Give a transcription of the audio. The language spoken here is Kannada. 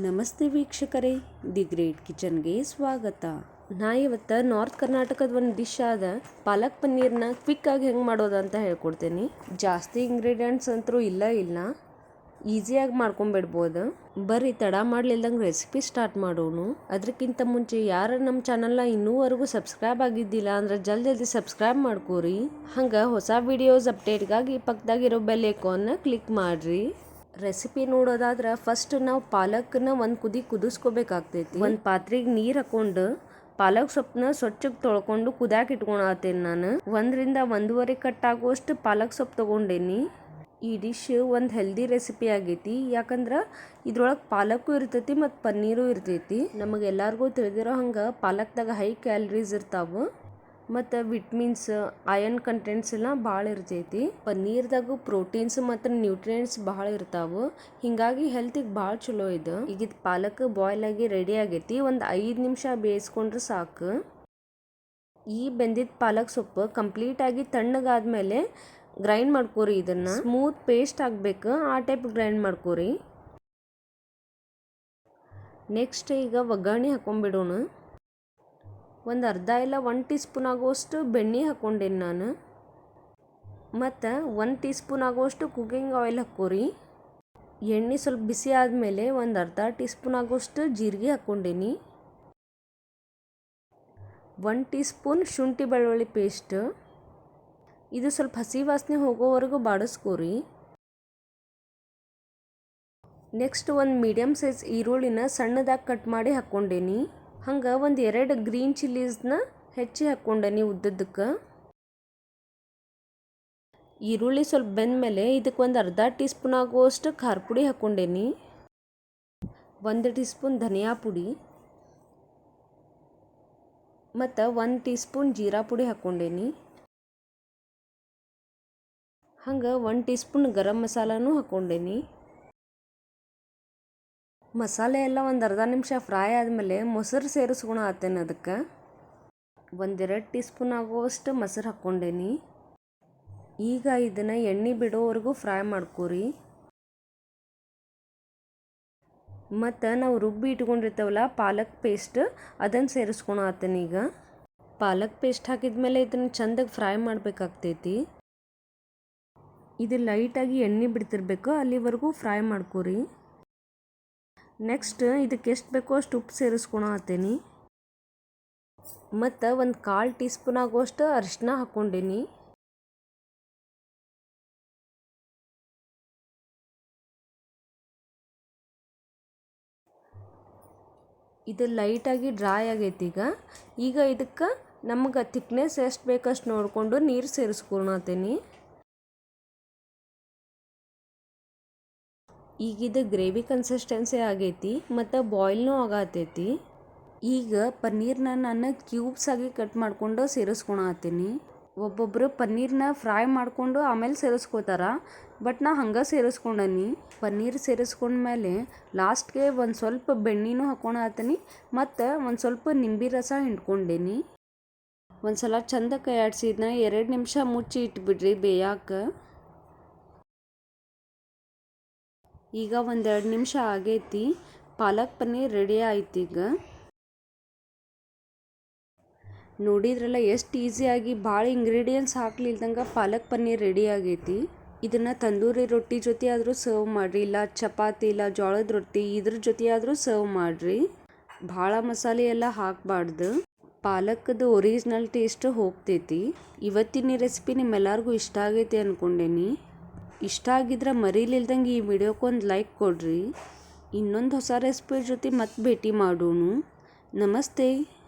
ನಮಸ್ತೆ ವೀಕ್ಷಕರೇ, ದಿ ಗ್ರೇಟ್ ಕಿಚನ್ಗೆ ಸ್ವಾಗತ. ನಾ ಇವತ್ತು ನಾರ್ತ್ ಕರ್ನಾಟಕದ ಒಂದು ಡಿಶ್ ಆದ ಪಾಲಕ್ ಪನ್ನೀರ್ನ ಕ್ವಿಕ್ ಆಗಿ ಹೆಂಗೆ ಮಾಡೋದು ಅಂತ ಹೇಳ್ಕೊಡ್ತೇನೆ. ಜಾಸ್ತಿ ಇಂಗ್ರೀಡಿಯೆಂಟ್ಸ್ ಅಂತರೂ ಇಲ್ಲ ಇಲ್ಲ ಈಸಿಯಾಗಿ ಮಾಡ್ಕೊಂಬಿಡ್ಬೋದು. ಬರ್ರಿ, ತಡ ಮಾಡ್ಲಿಲ್ದಂಗೆ ರೆಸಿಪಿ ಸ್ಟಾರ್ಟ್ ಮಾಡೋನು. ಅದಕ್ಕಿಂತ ಮುಂಚೆ ಯಾರು ನಮ್ಮ ಚಾನಲ್ನ ಇನ್ನೂವರೆಗೂ ಸಬ್ಸ್ಕ್ರೈಬ್ ಆಗಿದ್ದಿಲ್ಲ ಅಂದ್ರೆ ಜಲ್ದಿ ಜಲ್ದಿ ಸಬ್ಸ್ಕ್ರೈಬ್ ಮಾಡ್ಕೋರಿ. ಹಂಗೆ ಹೊಸ ವಿಡಿಯೋಸ್ ಅಪ್ಡೇಟ್ಗಾಗಿ ಪಕ್ಕದಾಗಿರೋ ಬೆಲ್ ಐಕಾನ್ನ ಕ್ಲಿಕ್ ಮಾಡ್ರಿ. ರೆಸಿಪಿ ನೋಡೋದಾದ್ರೆ ಫಸ್ಟ್ ನಾವು ಪಾಲಕ್ನ ಒಂದು ಕುದಿ ಕುದಿಸ್ಕೋಬೇಕಾಗ್ತೈತಿ. ಒಂದು ಪಾತ್ರೆಗೆ ನೀರು ಹಾಕೊಂಡು ಪಾಲಕ್ ಸೊಪ್ಪನ್ನ ಸ್ವಚ್ಛಕ್ಕೆ ತೊಳ್ಕೊಂಡು ಕುದ್ಯಾಕ ಇಟ್ಕೊಳತ್ತೇನೆ ನಾನು. ಒಂದರಿಂದ ಒಂದೂವರೆ ಕಟ್ ಆಗುವಷ್ಟು ಪಾಲಕ್ ಸೊಪ್ಪು ತೊಗೊಂಡೇನಿ. ಈ ಡಿಶ್ ಒಂದು ಹೆಲ್ದಿ ರೆಸಿಪಿ ಆಗೈತಿ. ಯಾಕಂದ್ರೆ ಇದ್ರೊಳಗೆ ಪಾಲಕ್ಕು ಇರ್ತೈತಿ ಮತ್ತು ಪನ್ನೀರು ಇರ್ತೈತಿ. ನಮಗೆ ಎಲ್ಲರಿಗೂ ತಿಳಿದಿರೋ ಹಂಗೆ ಪಾಲಕ್ದಾಗ ಹೈ ಕ್ಯಾಲ್ರೀಸ್ ಇರ್ತಾವೆ. ಮತ್ತು ವಿಟ್ಮಿನ್ಸ್ ಅಯನ್ ಕಂಟೆಂಟ್ಸ್ ಎಲ್ಲ ಭಾಳ ಇರ್ತೈತಿ. ಪನ್ನೀರ್ದಾಗು ಪ್ರೋಟೀನ್ಸ್ ಮತ್ತು ನ್ಯೂಟ್ರಿಯೆಂಟ್ಸ್ ಭಾಳ ಇರ್ತಾವೆ. ಹೀಗಾಗಿ ಹೆಲ್ತಿಗೆ ಭಾಳ ಚಲೋ ಇದು. ಈಗ ಇದು ಪಾಲಕ್ ಬಾಯ್ಲ್ ಆಗಿ ರೆಡಿ ಆಗೈತಿ. ಒಂದು ಐದು ನಿಮಿಷ ಬೇಯಿಸ್ಕೊಂಡ್ರೆ ಸಾಕು. ಈ ಬೆಂದಿದ್ದ ಪಾಲಕ್ ಸೊಪ್ಪು ಕಂಪ್ಲೀಟಾಗಿ ತಣ್ಣಗಾದ್ಮೇಲೆ ಗ್ರೈಂಡ್ ಮಾಡ್ಕೋರಿ ಇದನ್ನು. ಸ್ಮೂತ್ ಪೇಸ್ಟ್ ಆಗಬೇಕು. ಆ ಟೈಪ್ ಗ್ರೈಂಡ್ ಮಾಡ್ಕೋರಿ. ನೆಕ್ಸ್ಟ್ ಈಗ ಒಗ್ಗರಣೆ ಹಾಕೊಂಡ್ಬಿಡೋಣ ಒಂದು ಅರ್ಧ ಇಲ್ಲ ಒನ್ ಟೀ ಸ್ಪೂನ್ ಆಗುವಷ್ಟು ಬೆಣ್ಣೆ ಹಾಕ್ಕೊಂಡೇನಿ ನಾನು. ಮತ್ತು ಒಂದು ಟೀ ಸ್ಪೂನ್ ಆಗುವಷ್ಟು ಕುಕಿಂಗ್ ಆಯಿಲ್ ಹಾಕ್ಕೋರಿ ಎಣ್ಣೆ ಸ್ವಲ್ಪ ಬಿಸಿ ಆದಮೇಲೆ ಒಂದು ಅರ್ಧ ಟೀ ಸ್ಪೂನ್ ಆಗುವಷ್ಟು ಜೀರಿಗೆ ಹಾಕ್ಕೊಂಡೇನಿ ಒನ್ ಟೀ ಸ್ಪೂನ್ ಶುಂಠಿ ಬೆಳ್ಳುಳ್ಳಿ ಪೇಸ್ಟ್ ಇದು ಸ್ವಲ್ಪ ಹಸಿ ವಾಸನೆ ಹೋಗೋವರೆಗೂ ಬಾಡಿಸ್ಕೋರಿ. ನೆಕ್ಸ್ಟ್ ಒಂದು ಮೀಡಿಯಮ್ ಸೈಜ್ ಈರುಳ್ಳಿನ ಸಣ್ಣದಾಗಿ ಕಟ್ ಮಾಡಿ ಹಾಕ್ಕೊಂಡೇನಿ ಹಂಗೆ ಒಂದು ಎರಡು ಗ್ರೀನ್ ಚಿಲ್ಲೀಸ್ನ ಹೆಚ್ಚಿ ಹಾಕ್ಕೊಂಡೇನಿ ಉದ್ದದಕ್ಕೆ ಈರುಳ್ಳಿ ಸ್ವಲ್ಪ ಬೆಂದಮೇಲೆ ಇದಕ್ಕೆ ಒಂದು ಅರ್ಧ ಟೀ ಸ್ಪೂನ್ ಆಗುವಷ್ಟು ಖಾರ ಪುಡಿ ಹಾಕ್ಕೊಂಡೇನಿ ಒಂದು ಟೀ ಸ್ಪೂನ್ ಧನಿಯಾ ಪುಡಿ. ಮತ್ತು ಒಂದು ಟೀ ಸ್ಪೂನ್ ಜೀರಾ ಪುಡಿ ಹಾಕ್ಕೊಂಡೇನಿ ಹಂಗೆ ಒಂದು ಟೀ ಸ್ಪೂನ್ ಗರಂ ಮಸಾಲನೂ ಹಾಕ್ಕೊಂಡೇನಿ ಮಸಾಲೆ ಎಲ್ಲ ಒಂದು ಅರ್ಧ ನಿಮಿಷ ಫ್ರೈ ಆದಮೇಲೆ ಮೊಸರು ಸೇರಿಸ್ಕೊಳ ಆತೇನೆ ಅದಕ್ಕೆ ಒಂದೆರಡು ಟೀ ಸ್ಪೂನ್ ಆಗುವಷ್ಟು ಮೊಸರು ಹಾಕ್ಕೊಂಡೇನಿ. ಈಗ ಇದನ್ನು ಎಣ್ಣೆ ಬಿಡೋವರೆಗೂ ಫ್ರೈ ಮಾಡ್ಕೋರಿ. ಮತ್ತು ನಾವು ರುಬ್ಬಿ ಇಟ್ಕೊಂಡಿರ್ತೇವಲ್ಲ ಪಾಲಕ್ ಪೇಸ್ಟ್ ಅದನ್ನು ಸೇರಿಸ್ಕೊಳ ಆತೇನೆ ಈಗ. ಪಾಲಕ್ ಪೇಸ್ಟ್ ಹಾಕಿದ್ಮೇಲೆ ಇದನ್ನು ಚೆಂದಾಗಿ ಫ್ರೈ ಮಾಡಬೇಕಾಗ್ತೈತಿ. ಇದು ಲೈಟಾಗಿ ಎಣ್ಣೆ ಬಿಡ್ತಿರ್ಬೇಕು, ಅಲ್ಲಿವರೆಗೂ ಫ್ರೈ ಮಾಡ್ಕೋರಿ. ನೆಕ್ಸ್ಟ್ ಇದಕ್ಕೆ ಎಷ್ಟು ಬೇಕೋ ಅಷ್ಟು ಉಪ್ಪು ಸೇರಿಸ್ಕೊಳ ಹತ್ತೇನಿ ಮತ್ತು ಒಂದು ಕಾಲು ಟೀ ಸ್ಪೂನ್ ಆಗುವಷ್ಟು ಅರಿಶಿನ ಹಾಕ್ಕೊಂಡೀನಿ ಇದು ಲೈಟಾಗಿ ಡ್ರೈ ಆಗೈತಿ ಈಗ. ಈಗ ಇದಕ್ಕೆ ನಮ್ಗೆ ಥಿಕ್ನೆಸ್ ಎಷ್ಟು ಬೇಕಷ್ಟು ನೋಡಿಕೊಂಡು ನೀರು ಸೇರಿಸ್ಕೊಳತ್ತೇನಿ ಈಗ ಇದು ಗ್ರೇವಿ ಕನ್ಸಿಸ್ಟೆನ್ಸಿ ಆಗೈತಿ ಮತ್ತು ಬಾಯ್ಲ್ನೂ ಆಗತೈತಿ. ಈಗ ಪನ್ನೀರ್ನ ನಾನು ಕ್ಯೂಬ್ಸ್ ಆಗಿ ಕಟ್ ಮಾಡಿಕೊಂಡು ಸೇರಿಸ್ಕೊಳತ್ತೀನಿ ಒಬ್ಬೊಬ್ಬರು ಪನ್ನೀರ್ನ ಫ್ರೈ ಮಾಡಿಕೊಂಡು ಆಮೇಲೆ ಸೇರಿಸ್ಕೋತಾರ ಬಟ್ ನಾ ಹಂಗೆ ಸೇರಿಸ್ಕೊಂಡನಿ. ಪನ್ನೀರ್ ಸೇರಿಸ್ಕೊಂಡ್ಮೇಲೆ ಲಾಸ್ಟ್ಗೆ ಒಂದು ಸ್ವಲ್ಪ ಬೆಣ್ಣೆನೂ ಹಾಕ್ಕೊಳತ್ತೀನಿ ಮತ್ತು ಒಂದು ಸ್ವಲ್ಪ ನಿಂಬೆ ರಸ ಹಿಂಡ್ಕೊಂಡೇನಿ. ಒಂದು ಸಲ ಚಂದ ಕೈ ಆಡಿಸಿದ್ನ ಎರಡು ನಿಮಿಷ ಮುಚ್ಚಿ ಇಟ್ಬಿಡ್ರಿ ಬೇಯಾಕ. ಈಗ ಒಂದೆರಡು ನಿಮಿಷ ಆಗೈತಿ. ಪಾಲಕ್ ಪನ್ನೀರ್ ರೆಡಿ ಆಯ್ತು ಈಗ. ನೋಡಿದ್ರಲ್ಲ ಎಷ್ಟು ಈಸಿಯಾಗಿ ಭಾಳ ಇಂಗ್ರೀಡಿಯೆಂಟ್ಸ್ ಹಾಕ್ಲಿಲ್ದಂಗೆ ಪಾಲಕ್ ಪನ್ನೀರ್ ರೆಡಿ ಆಗೈತಿ. ಇದನ್ನು ತಂದೂರಿ ರೊಟ್ಟಿ ಜೊತೆ ಆದರೂ ಸರ್ವ್ ಮಾಡಿರಿ. ಇಲ್ಲ ಚಪಾತಿ, ಇಲ್ಲ ಜೋಳದ ರೊಟ್ಟಿ, ಇದ್ರ ಜೊತೆ ಆದರೂ ಸರ್ವ್ ಮಾಡಿರಿ. ಭಾಳ ಮಸಾಲೆ ಎಲ್ಲ ಹಾಕಬಾರ್ದು. ಪಾಲಕ್ದು ಒರಿಜಿನಲ್ ಟೇಸ್ಟ್ ಹೋಗ್ತೈತಿ. ಇವತ್ತಿನ ರೆಸಿಪಿ ನಿಮ್ಮೆಲ್ಲರಿಗೂ ಇಷ್ಟ ಆಗೈತಿ ಅಂದ್ಕೊಂಡೇನಿ ಇಷ್ಟ ಆಗಿದ್ರೆ ಮರೀಲಿಲ್ದಂಗೆ ಈ ವಿಡಿಯೋಕ್ಕೊಂದು ಲೈಕ್ ಕೊಡ್ರಿ. ಇನ್ನೊಂದು ಹೊಸ ರೆಸಿಪಿ ಜೊತೆ ಮತ್ತೆ ಭೇಟಿ ಮಾಡೋಣ. ನಮಸ್ತೆ.